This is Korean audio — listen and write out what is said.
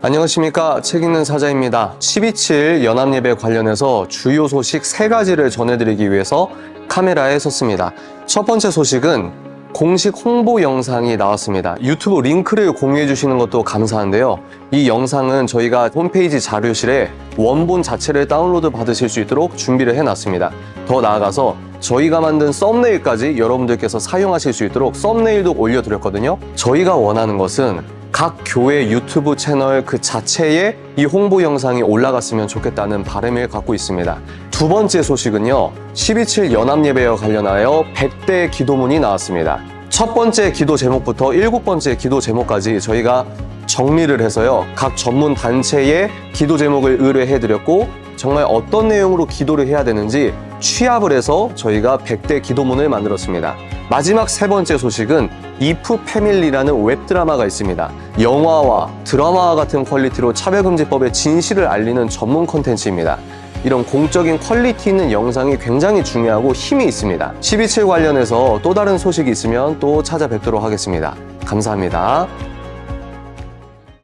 안녕하십니까. 책 읽는 사자입니다. 12.7 연합예배 관련해서 주요 소식 세가지를 전해드리기 위해서 카메라에 섰습니다. 첫 번째 소식은 공식 홍보 영상이 나왔습니다. 유튜브 링크를 공유해 주시는 것도 감사한데요. 이 영상은 저희가 홈페이지 자료실에 원본 자체를 다운로드 받으실 수 있도록 준비를 해놨습니다. 더 나아가서 저희가 만든 썸네일까지 여러분들께서 사용하실 수 있도록 썸네일도 올려드렸거든요. 저희가 원하는 것은 각 교회 유튜브 채널 그 자체에 이 홍보 영상이 올라갔으면 좋겠다는 바람을 갖고 있습니다. 두 번째 소식은요. 12.7 연합예배와 관련하여 100대 기도문이 나왔습니다. 첫 번째 기도 제목부터 일곱 번째 기도 제목까지 저희가 정리를 해서요. 각 전문 단체의 기도 제목을 의뢰해드렸고 정말 어떤 내용으로 기도를 해야 되는지 취합을 해서 저희가 100대 기도문을 만들었습니다. 마지막 세 번째 소식은 이프 패밀리라는 웹드라마가 있습니다. 영화와 드라마와 같은 퀄리티로 차별금지법의 진실을 알리는 전문 컨텐츠입니다. 이런 공적인 퀄리티 있는 영상이 굉장히 중요하고 힘이 있습니다. 12.7 관련해서 또 다른 소식이 있으면 또 찾아뵙도록 하겠습니다. 감사합니다.